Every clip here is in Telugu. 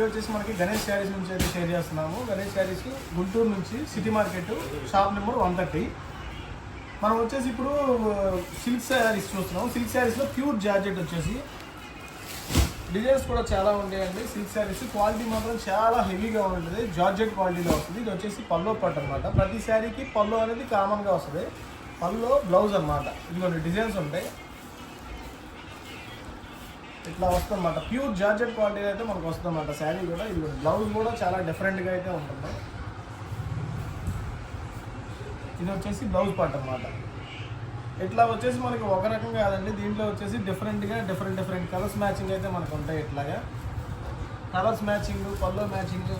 వీడియో వచ్చేసి మనకి గణేష్ శారీస్ నుంచి అయితే షేర్ చేస్తున్నాము. గణేష్ శారీస్ గుంటూరు నుంచి city market shop number one thirty. మనం వచ్చేసి ఇప్పుడు సిల్క్ శారీస్ చూస్తున్నాం సిల్క్ శారీస్లో ప్యూర్ జార్జెట్ వచ్చేసి. డిజైన్స్ కూడా చాలా ఉంటాయండి. సిల్క్ శారీస్ క్వాలిటీ మాత్రం చాలా హెవీగా ఉంటుంది. జార్జెట్ క్వాలిటీలో వస్తుంది. ఇది వచ్చేసి పల్లో పట్టు అనమాట ప్రతి శారీకి పల్లో అనేది కామన్గా వస్తుంది. పల్లో బ్లౌజ్ అనమాట ఇదిగోండి డిజైన్స్ ఉంటాయి. ఇట్లా వస్తుందన్నమాట. ప్యూర్ జార్జెట్ క్వాలిటీ అయితే మనకు వస్తుందన్నమాట. శారీ కూడా ఇది బ్లౌజ్ కూడా చాలా డిఫరెంట్గా అయితే ఉంటుంది. ఇది వచ్చేసి బ్లౌజ్ పార్ట్ అనమాట ఇట్లా వచ్చేసి మనకి ఒక రకం కాదండి. దీంట్లో వచ్చేసి డిఫరెంట్గా డిఫరెంట్ డిఫరెంట్ కలర్స్ మ్యాచింగ్ అయితే మనకు ఉంటాయి ఇట్లాగా. కలర్స్ మ్యాచింగ్ పల్లో మ్యాచింగ్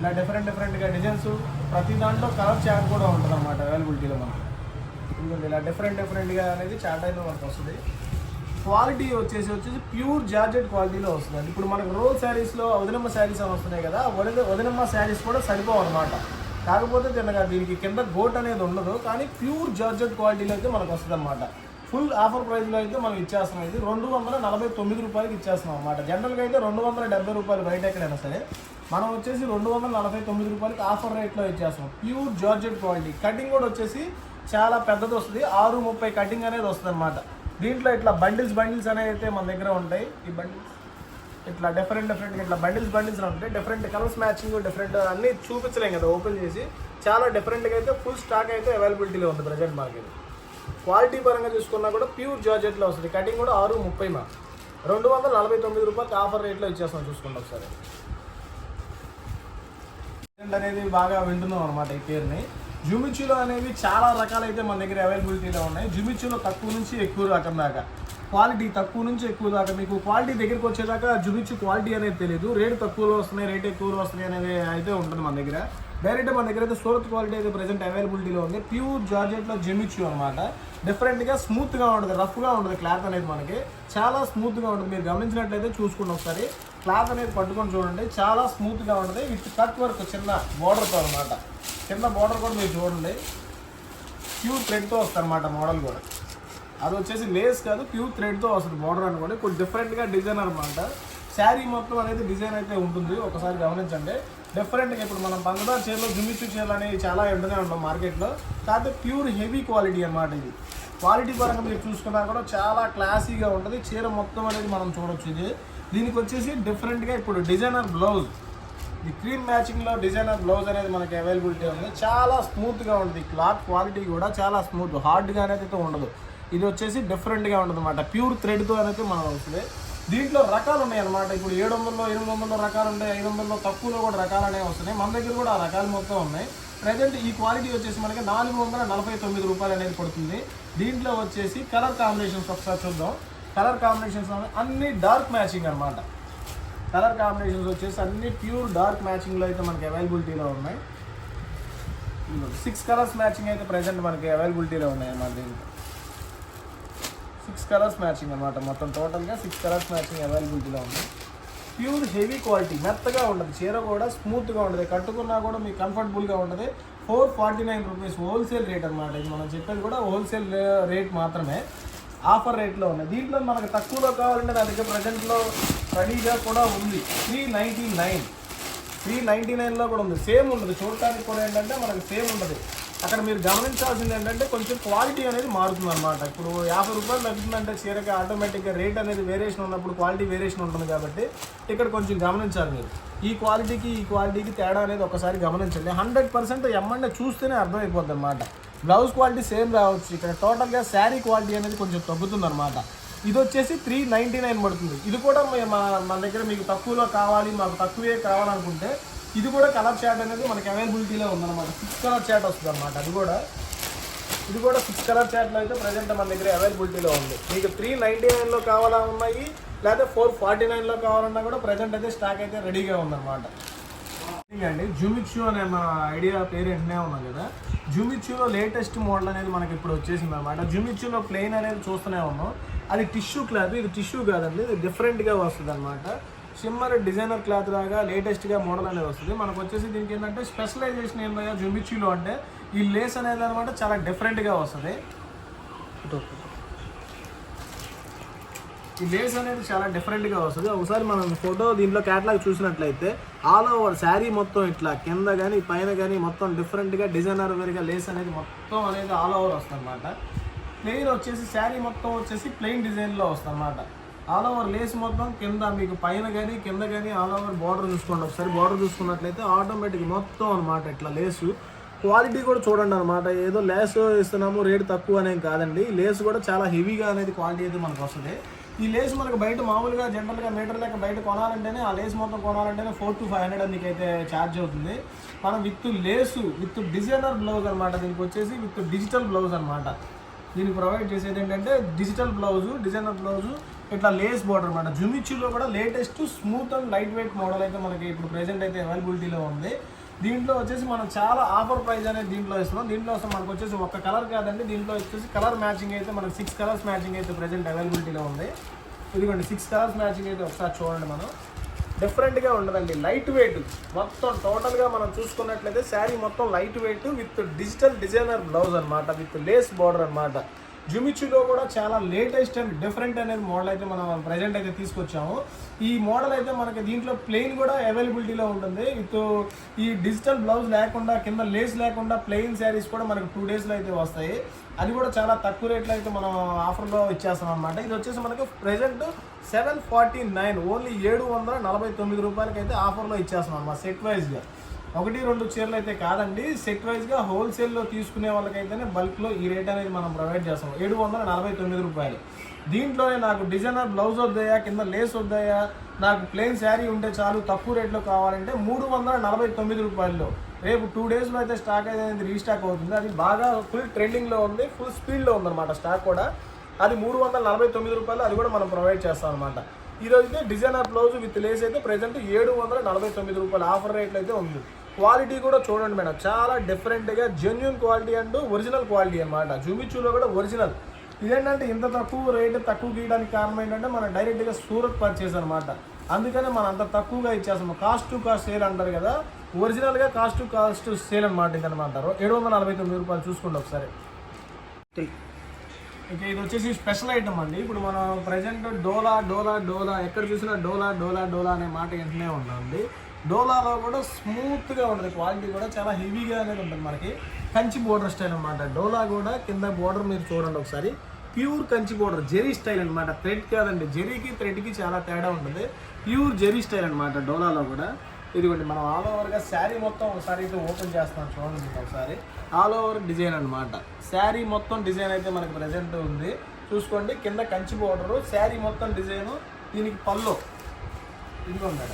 ఇలా డిఫరెంట్ డిఫరెంట్గా డిజైన్స్ ప్రతి దాంట్లో కలర్ చాక్ కూడా ఉంటుంది అన్నమాట అవైలబిలిటీలో మనకి. ఇదిగోండి ఇలా డిఫరెంట్ డిఫరెంట్గా అనేది చార్ట్ అయిన మనకు వస్తుంది. క్వాలిటీ వచ్చేసి వచ్చేసి ప్యూర్ జార్జెట్ క్వాలిటీలో వస్తుంది ఇప్పుడు మనకు రోల్ శారీస్లో వదినమ్మ శారీస్ అని వస్తున్నాయి కదా వదిన వదినమ్మ శారీస్ కూడా సరిపోవు అనమాట కాకపోతే తినగా దీనికి కింద గోట్ అనేది ఉండదు కానీ ప్యూర్ జార్జెట్ క్వాలిటీలో అయితే మనకు వస్తుంది అనమాట ఫుల్ ఆఫర్ ప్రైస్లో అయితే మనం ఇచ్చేస్తున్నాం. ఇది రెండు వందల నలభై తొమ్మిది రూపాయలకి ఇచ్చేస్తున్నాం అనమాట జనరల్గా అయితే రెండు వందల డెబ్బై రూపాయలు బయట ఎక్కడైనా సరే మనం వచ్చేసి రెండు వందల నలభై తొమ్మిది రూపాయలకి ఆఫర్ రేట్లో ఇచ్చేస్తున్నాం. ప్యూర్ జార్జెట్ క్వాలిటీ కటింగ్ కూడా వచ్చేసి చాలా పెద్దది వస్తుంది. ఆరు ముప్పై కటింగ్ అనేది వస్తుంది అనమాట దీంట్లో ఇట్లా బండిల్స్ బండిల్స్ అనేవి అయితే మన దగ్గర ఉంటాయి. ఈ బండిల్స్ ఇట్లా డిఫరెంట్ డిఫరెంట్ ఇట్లా బండిల్స్ బండిల్స్ ఉంటాయి. డిఫరెంట్ కలర్స్ మ్యాచింగ్ డిఫరెంట్ అన్నీ చూపించలేం కదా ఓపెన్ చేసి. చాలా డిఫరెంట్గా అయితే ఫుల్ స్టాక్ అయితే అవైలబిలిటీలో ఉంది ప్రజెంట్ మార్కెట్ క్వాలిటీ పరంగా చూసుకున్నా కూడా ప్యూర్ జార్జెట్లో వస్తుంది. కటింగ్ కూడా ఆరు ముప్పై మా రెండు వందల నలభై తొమ్మిది రూపాయలకి ఆఫర్ రేట్లో ఇచ్చేస్తాం చూసుకుంటాం ఒకసారి. అనేది బాగా వింటున్నాం అనమాట ఈ పేరుని. జుమిచ్చులో అనేవి చాలా రకాలైతే మన దగ్గర అవైలబిలిటీలో ఉన్నాయి. జుమిచ్చులో తక్కువ నుంచి ఎక్కువ రకం దాకా. క్వాలిటీ తక్కువ నుంచి ఎక్కువ దాకా. మీకు క్వాలిటీ దగ్గరికి వచ్చేదాకా జుమిచ్చు క్వాలిటీ అనేది తెలియదు రేటు తక్కువలో వస్తున్నాయి రేట్ ఎక్కువలో వస్తున్నాయి అనేది అయితే ఉంటుంది మన దగ్గర. డైరెక్ట్ మన దగ్గర అయితే సూరత్ క్వాలిటీ అయితే ప్రజెంట్ అవైలబిలిటీలో ఉంది. ప్యూర్ జార్జెట్లో జిమిచ్చు అనమాట డిఫరెంట్గా స్మూత్గా ఉంటుంది రఫ్గా ఉంటుంది క్లాత్ అనేది మనకి. చాలా స్మూత్గా ఉంటుంది. మీరు గమనించినట్లయితే చూసుకోండి ఒకసారి. క్లాత్ అనేది పట్టుకొని చూడండి. చాలా స్మూత్గా ఉంటుంది. విత్ కట్ వర్క్ చిన్న బోర్డర్తో అనమాట చిన్న బోర్డర్ కూడా మీరు చూడండి. ప్యూర్ థ్రెడ్తో వస్తుంది అనమాట మోడల్ కూడా. అది వచ్చేసి లేస్ కాదు ప్యూర్ థ్రెడ్తో వస్తుంది బోర్డర్ అనుకోండి. కొంచెం డిఫరెంట్గా డిజైన్ అనమాట శారీ మొత్తం అనేది డిజైన్ అయితే ఉంటుంది. ఒకసారి గమనించండి. డిఫరెంట్గా ఇప్పుడు మనం పంచదార చీరలు జుమిచ్చు చీరలు అనేవి చాలా ఎండునే ఉంటాం మార్కెట్లో. కాకపోతే ప్యూర్ హెవీ క్వాలిటీ అనమాట ఇది. క్వాలిటీ పరంగా మీరు చూసుకున్నా కూడా చాలా క్లాసీగా ఉంటుంది. చీర మొత్తం అనేది మనం చూడొచ్చు ఇది. దీనికి వచ్చేసి డిఫరెంట్గా ఇప్పుడు డిజైనర్ బ్లౌజ్ ఈ క్రీమ్ మ్యాచింగ్లో డిజైనర్ బ్లౌజ్ అనేది మనకి అవైలబిలిటీ ఉంది. చాలా స్మూత్గా ఉంటుంది. క్లాత్ క్వాలిటీ కూడా చాలా స్మూత్ హార్డ్గా అనేది అయితే ఉండదు. ఇది వచ్చేసి డిఫరెంట్గా ఉంటుంది అనమాట ప్యూర్ థ్రెడ్తో అనేది మనం వస్తుంది. దీంట్లో రకాలు ఉన్నాయి అనమాట ఇప్పుడు ఏడు వందల్లో ఎనిమిది వందల్లో రకాలు ఉంటాయి ఐదు వందల్లో తక్కువలో కూడా రకాలు అనేవి వస్తున్నాయి. మన దగ్గర కూడా ఆ రకాలు మొత్తం ఉన్నాయి. ప్రజెంట్ ఈ క్వాలిటీ వచ్చేసి మనకి నాలుగు వందల నలభై తొమ్మిది రూపాయలు అనేది పడుతుంది. దీంట్లో వచ్చేసి కలర్ కాంబినేషన్స్ ఒకసారి చూద్దాం. కలర్ కాంబినేషన్స్ అన్ని డార్క్ మ్యాచింగ్ అనమాట కలర్ కాంబినేషన్స్ వచ్చేసి అన్ని ప్యూర్ డార్క్ మ్యాచింగ్లో అయితే మనకి అవైలబిలిటీలో ఉన్నాయి. సిక్స్ కలర్స్ మ్యాచింగ్ అయితే ప్రజెంట్ మనకి అవైలబిలిటీలో ఉన్నాయి మన దీంట్లో సిక్స్ కలర్స్ మ్యాచింగ్ అనమాట మొత్తం టోటల్గా సిక్స్ కలర్స్ మ్యాచింగ్ అవైలబిలిటీలో ఉంది ప్యూర్ హెవీ క్వాలిటీ మెత్తగా ఉంటుంది చీర కూడా స్మూత్గా ఉంటుంది కట్టుకున్నా కూడా మీకు కంఫర్టబుల్గా ఉంటుంది. Four forty nine rupees wholesale rate అనమాట ఇది మనం చెప్పేది కూడా హోల్సేల్ రేట్ మాత్రమే. ఆఫర్ రేట్లో ఉన్నాయి. దీంట్లో మనకు తక్కువలో కావాలంటే నా దగ్గర ప్రజెంట్లో రెడీగా కూడా ఉంది. Three ninety nine. Three ninety నైన్లో కూడా ఉంది. సేమ్ ఉండదు చూడటానికి కూడా ఏంటంటే మనకి సేమ్ ఉండదు అక్కడ మీరు గమనించాల్సింది ఏంటంటే కొంచెం క్వాలిటీ అనేది మారుతుంది అనమాట ఇప్పుడు యాభై రూపాయలు తగ్గుతుందంటే చీరకి ఆటోమేటిక్గా రేట్ అనేది వేరియేషన్ ఉన్నప్పుడు క్వాలిటీ వేరియేషన్ ఉంటుంది కాబట్టి ఇక్కడ కొంచెం గమనించాలి మీరు. ఈ క్వాలిటీకి ఈ క్వాలిటీకి తేడా అనేది ఒకసారి గమనించండి. హండ్రెడ్ పర్సెంట్ ఎమ్మంటే చూస్తేనే అర్థమైపోద్ది అనమాట బ్లౌజ్ క్వాలిటీ సేమ్ రావచ్చు. ఇక్కడ టోటల్గా శారీ క్వాలిటీ అనేది కొంచెం తగ్గుతుంది అనమాట ఇది వచ్చేసి త్రీ నైంటీ నైన్ పడుతుంది. ఇది కూడా మా మన దగ్గర మీకు తక్కువలో కావాలి మాకు తక్కువే కావాలనుకుంటే ఇది కూడా కలర్ చాట్ అనేది మనకి అవైలబిలిటీలో ఉందన్నమాట. సిక్స్ కలర్ చాట్ వస్తుంది అనమాట అది కూడా. ఇది కూడా సిక్స్ కలర్ చాట్లో అయితే ప్రజెంట్ మన దగ్గర అవైలబిలిటీలో ఉంది. మీకు త్రీ నైంటీ నైన్లో కావాలా ఉన్నాయి లేదా ఫోర్ ఫార్టీ నైన్లో కావాలన్నా కూడా ప్రజెంట్ అయితే స్టాక్ అయితే రెడీగా ఉందన్నమాట. అండి జూమిచ్చు అనే మా ఐడియా పేరు వెంటనే ఉన్నాం కదా? జూమిచ్యూలో లేటెస్ట్ మోడల్ అనేది మనకి ఇప్పుడు వచ్చేసింది అనమాట జూమిచ్యూలో ప్లెయిన్ అనేది చూస్తూనే ఉన్నాం. అది టిష్యూ క్లాత్ ఇది టిష్యూ కాదండి ఇది డిఫరెంట్గా వస్తుంది అనమాట సిమ్మర్ డిజైనర్ క్లాత్ లాగా లేటెస్ట్గా మోడల్ అనేది వస్తుంది. మనకు వచ్చేసి దీనికి ఏంటంటే స్పెషలైజేషన్ ఏంటంటే జూమిచ్యూలో అంటే ఈ లేస్ అనేది అనమాట చాలా డిఫరెంట్గా వస్తుంది. ఈ లేస్ అనేది చాలా డిఫరెంట్గా వస్తుంది. ఒకసారి మనం ఫోటో దీంట్లో క్యాటలాగ్ చూసినట్లయితే ఆల్ ఓవర్ శారీ మొత్తం ఇట్లా కింద కానీ పైన కానీ మొత్తం డిఫరెంట్గా డిజైనర్ వేరుగా లేస్ అనేది మొత్తం అనేది ఆల్ ఓవర్ వస్తుంది అనమాట ప్లెయిన్ వచ్చేసి శారీ మొత్తం వచ్చేసి ప్లెయిన్ డిజైన్లో వస్తుంది అనమాట ఆల్ ఓవర్ లేస్ మొత్తం కింద మీకు పైన కానీ కింద కానీ ఆల్ ఓవర్ బార్డర్ చూసుకోండి. ఒకసారి బార్డర్ చూసుకున్నట్లయితే ఆటోమేటిక్ మొత్తం అనమాట ఇట్లా లేసు క్వాలిటీ కూడా చూడండి అనమాట ఏదో లేస్ ఇస్తున్నాము రేట్ తక్కువ అనేది కాదండి. లేస్ కూడా చాలా హెవీగా అనేది క్వాలిటీ అయితే మనకు వస్తుంది. ఈ లేస్ మనకు బయట మామూలుగా జనరల్గా మీటర్ లెక్క బయట కొనాలంటేనే ఆ లేస్ మొత్తం కొనాలంటేనే ఫోర్ టు ఫైవ్ హండ్రెడ్ మీకైతే ఛార్జ్ అవుతుంది. మనం with lace with designer blouse అనమాట దీనికి వచ్చేసి విత్ డిజిటల్ బ్లౌజ్ అనమాట దీనికి ప్రొవైడ్ చేసేది ఏంటంటే డిజిటల్ బ్లౌజు డిజైనర్ బ్లౌజు ఇట్లా లేస్ బోర్డర్ అనమాట జుమిచ్చులో కూడా latest smooth and lightweight model అయితే మనకి ఇప్పుడు ప్రెసెంట్ అయితే అవైలబిలిటీలో ఉంది. దీంట్లో వచ్చేసి మనం చాలా ఆఫర్ ప్రైస్ అనేది దీంట్లో ఇస్తున్నాం. దీంట్లో వస్తే మనకు వచ్చేసి ఒక కలర్ కాదండి. దీంట్లో వచ్చేసి కలర్ మ్యాచింగ్ అయితే మనకు సిక్స్ కలర్స్ మ్యాచింగ్ అయితే ప్రజెంట్ అవైలబిలిటీలో ఉంది. ఇదిగోండి సిక్స్ కలర్స్ మ్యాచింగ్ అయితే ఒకసారి చూడండి మనం. డిఫరెంట్గా ఉండదండి. లైట్ వెయిట్ మొత్తం టోటల్గా మనం చూసుకున్నట్లయితే శారీ మొత్తం lightweight with digital designer blouse అన్నమాట. విత్ లేస్ బార్డర్ అన్నమాట. జుమిచ్చులో కూడా చాలా లేటెస్ట్ అండ్ డిఫరెంట్ అనేది మోడల్ అయితే మనం ప్రజెంట్ అయితే తీసుకొచ్చాము. ఈ మోడల్ అయితే మనకి దీంట్లో ప్లెయిన్ కూడా అవైలబిలిటీలో ఉంటుంది. విత్ ఈ డిజిటల్ బ్లౌజ్ లేకుండా కింద లేస్ లేకుండా ప్లెయిన్ శారీస్ కూడా మనకి టూ డేస్లో అయితే వస్తాయి. అది కూడా చాలా తక్కువ రేట్లో అయితే మనం ఆఫర్లో ఇచ్చేస్తాం అనమాట ఇది వచ్చేసి మనకి present seven forty nine only ఏడు వందల నలభై తొమ్మిది రూపాయలకి అయితే ఆఫర్లో ఇచ్చేస్తాం అన్నమాట సెట్ వైజ్గా ఒకటి రెండు చీరలు అయితే కాదండి సెట్ వైజ్గా హోల్సేల్లో తీసుకునే వాళ్ళకైతేనే బల్క్లో ఈ రేట్ అనేది మనం ప్రొవైడ్ చేస్తాం. ఏడు వందల నలభై తొమ్మిది రూపాయలు. దీంట్లోనే నాకు డిజైనర్ బ్లౌజ్ వద్దాయా కింద లేస్ వద్దాయా నాకు ప్లెయిన్ శారీ ఉంటే చాలు తక్కువ రేట్లో కావాలంటే మూడు వందల నలభై తొమ్మిది రూపాయల్లో. రేపు టూ డేస్లో అయితే స్టాక్ అనేది రీస్టాక్ అవుతుంది. అది బాగా ఫుల్ ట్రెండింగ్లో ఉంది ఫుల్ స్పీడ్లో ఉందన్నమాట స్టాక్ కూడా. అది మూడు వందల నలభై తొమ్మిది రూపాయలు అది కూడా మనం ప్రొవైడ్ చేస్తాం అనమాట ఈరోజు రోజు డిజైనర్ బ్లౌజ్ విత్ లేస్ అయితే ప్రజెంట్ ఏడు వందల నలభై తొమ్మిది రూపాయలు. ఆఫర్ రేట్లు అయితే ఉంది. క్వాలిటీ కూడా చూడండి మేడం. చాలా డిఫరెంట్గా genuine quality and original quality అనమాట జూమిచూలో కూడా ఒరిజినల్ ఇదేంటంటే ఇంత తక్కువ రేటు తక్కువ గీయడానికి కారణం ఏంటంటే మనం డైరెక్ట్గా సూరత్ పర్చేస్ అనమాట అందుకనే మనం అంత తక్కువగా ఇచ్చేస్తాం కాస్ట్ టు కాస్ట్ సేల్ అంటారు కదా. ఒరిజినల్గా కాస్ట్ టు కాస్ట్ సేల్ అనమాట ఇదనమాట ఏడు వందల నలభై తొమ్మిది రూపాయలు చూసుకోండి ఒకసారి. ఇక ఇది వచ్చేసి స్పెషల్ ఐటమ్ అండి. ఇప్పుడు మనం ప్రజెంట్ డోలా డోలా డోలా ఎక్కడ చూసినా డోలా డోలా డోలా అనే మాట వింటూనే ఉందండి. డోలాలో కూడా స్మూత్గా ఉంటుంది. క్వాలిటీ కూడా చాలా హెవీగా అనేది ఉంటుంది మనకి. కంచి బోర్డర్ స్టైల్ అనమాట డోలా కూడా కింద బోర్డర్ మీరు చూడండి ఒకసారి. Pure Kanchi border zari style అనమాట థ్రెడ్ కాదండి. జెరీకి థ్రెడ్కి చాలా తేడా ఉంటుంది. ప్యూర్ జెరీ స్టైల్ అనమాట డోలాలో కూడా. ఇదిగోండి మనం ఆల్ ఓవర్గా శారీ మొత్తం ఒకసారి అయితే ఓపెన్ చేస్తాం చూడండి ఒకసారి. ఆల్ ఓవర్ డిజైన్ అనమాట శారీ మొత్తం డిజైన్ అయితే మనకి ప్రజెంట్ ఉంది. చూసుకోండి కింద కంచి బోర్డరు శారీ మొత్తం డిజైను దీనికి పల్లో ఇదిగోండి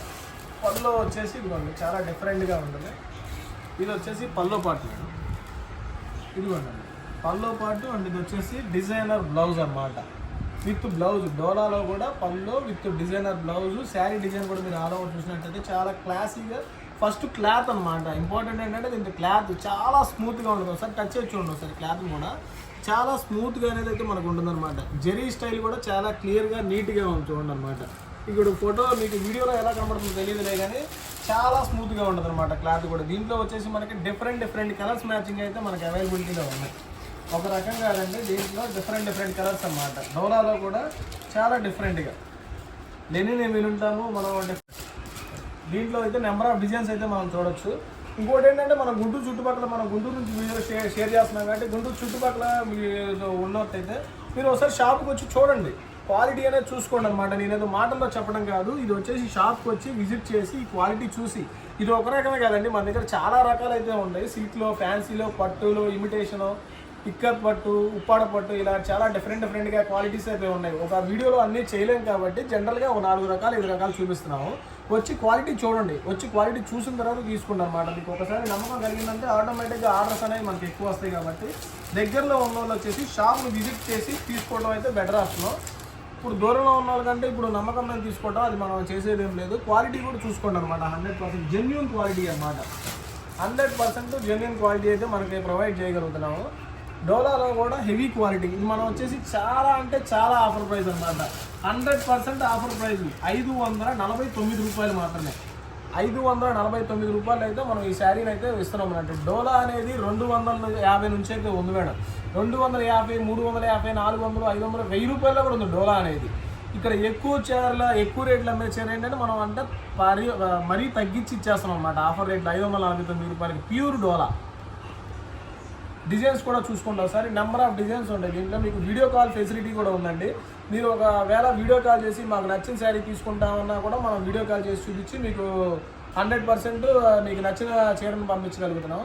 పళ్ళు పల్లో వచ్చేసి ఇదిగోండి చాలా డిఫరెంట్గా ఉంటుంది. ఇది వచ్చేసి పల్లో పాటు ఇదిగోండి పల్లో పాటు అండ్ ఇది వచ్చేసి డిజైనర్ బ్లౌజ్ అన్నమాట. విత్ బ్లౌజ్ డోలాలో కూడా పల్లో with designer blouse sari design కూడా మీరు ఆల్ ఓవర్ చూసినట్టయితే చాలా క్లాసీగా ఫస్ట్ క్లాత్ అన్నమాట. ఇంపార్టెంట్ ఏంటంటే దీంట్లో క్లాత్ చాలా స్మూత్గా ఉంటుంది. ఒకసారి టచ్ చేసి చూడండి ఒకసారి క్లాత్ కూడా. చాలా స్మూత్గా అనేది అయితే మనకు ఉంటుందన్నమాట. జెరీ స్టైల్ కూడా చాలా క్లియర్గా నీట్గా ఉంటుంది చూడండి అనమాట ఇప్పుడు ఫోటో మీకు వీడియోలో ఎలా కనబడుతుందో తెలియదులే కానీ చాలా స్మూత్గా ఉంటుంది అనమాట క్లాత్ కూడా. దీంట్లో వచ్చేసి మనకి డిఫరెంట్ డిఫరెంట్ కలర్స్ మ్యాచింగ్ అయితే మనకి అవైలబిలిటీలో ఉన్నాయి. ఒక రకం కాదండి దీంట్లో డిఫరెంట్ డిఫరెంట్ కలర్స్ అన్నమాట. డోలాలో కూడా చాలా డిఫరెంట్గా లెనిన్ ఏమి వినుంటాము మనం దీంట్లో అయితే నెంబర్ ఆఫ్ డిజైన్స్ అయితే మనం చూడొచ్చు. ఇంకోటి ఏంటంటే మనం గుంటూరు చుట్టుపక్కల మనం గుంటూరు నుంచి వీడియో షేర్ షేర్ చేస్తున్నాం కాబట్టి గుంటూరు చుట్టుపక్కల ఉన్నట్టయితే మీరు ఒకసారి షాప్కి వచ్చి చూడండి. క్వాలిటీ అనేది చూసుకోండి అనమాట నేను మాటల్లో చెప్పడం కాదు. ఇది వచ్చేసి షాప్కి వచ్చి విజిట్ చేసి ఈ క్వాలిటీ చూసి. ఇది ఒక రకమే కాదండి. మన దగ్గర చాలా రకాలు అయితే ఉన్నాయి. సీట్లో ఫ్యాన్సీలో పట్టులో ఇమిటేషను పిక్కర్ పట్టు ఉప్పాడ పట్టు ఇలా చాలా డిఫరెంట్ డిఫరెంట్గా క్వాలిటీస్ అయితే ఉన్నాయి. ఒక వీడియోలో అన్నీ చేయలేం కాబట్టి జనరల్గా ఒక నాలుగు రకాలు ఐదు రకాలు చూపిస్తున్నాము. వచ్చి క్వాలిటీ చూడండి. వచ్చి క్వాలిటీ చూసిన తర్వాత తీసుకోండి అనమాట మీకు ఒకసారి నమ్మకం కలిగిందంటే ఆటోమేటిక్గా ఆర్డర్స్ అనేవి మనకి ఎక్కువ వస్తాయి కాబట్టి దగ్గరలో ఉన్న వాళ్ళు వచ్చేసి షాప్ని విజిట్ చేసి తీసుకోవడం అయితే బెటర్ ఆప్షన్ ఇప్పుడు దూరంలో ఉన్న వాళ్ళకంటే ఇప్పుడు నమ్మకం మీద తీసుకోవటం అది మనం చేసేది ఏం లేదు. క్వాలిటీ కూడా చూసుకోండి అనమాట హండ్రెడ్ పర్సెంట్ జెన్యున్ క్వాలిటీ అనమాట హండ్రెడ్ పర్సెంట్ జెన్యున్ క్వాలిటీ అయితే మనకి ప్రొవైడ్ చేయగలుగుతున్నాము. డోలాలో కూడా హెవీ క్వాలిటీ ఇది మనం వచ్చేసి చాలా అంటే చాలా ఆఫర్ ప్రైస్ అనమాట హండ్రెడ్ పర్సెంట్ ఆఫర్ ప్రైస్ ఐదు వందల నలభై తొమ్మిది రూపాయలు మాత్రమే. ఐదు వందల నలభై తొమ్మిది రూపాయలు అయితే మనం ఈ శారీని అయితే ఇస్తున్నాం అన్నట్టు డోలా అనేది రెండు వందల యాభై నుంచి అయితే ఉంది మేడం. రెండు వందల యాభై మూడు వందల యాభై నాలుగు వందలు ఐదు వందలు వెయ్యి రూపాయల్లో కూడా ఉంది డోలా అనేది. ఇక్కడ ఎక్కువ చీరల ఎక్కువ రేట్లు అమ్మే చీర ఏంటంటే మనం అంటే మరీ మరీ తగ్గించి ఇచ్చేస్తున్నాం అనమాట ఆఫర్ రేట్లు ఐదు వందల నలభై తొమ్మిది రూపాయలకి ప్యూర్ డోలా. డిజైన్స్ కూడా చూసుకుంటాం. ఒకసారి నెంబర్ ఆఫ్ డిజైన్స్ ఉంటాయి దీంట్లో. మీకు వీడియో కాల్ ఫెసిలిటీ కూడా ఉందండి. మీరు ఒకవేళ వీడియో కాల్ చేసి మాకు నచ్చిన శారీ తీసుకుంటామన్నా కూడా మనం వీడియో కాల్ చేసి చూపించి మీకు హండ్రెడ్ పర్సెంట్ మీకు నచ్చిన చీరను పంపించగలుగుతున్నాం.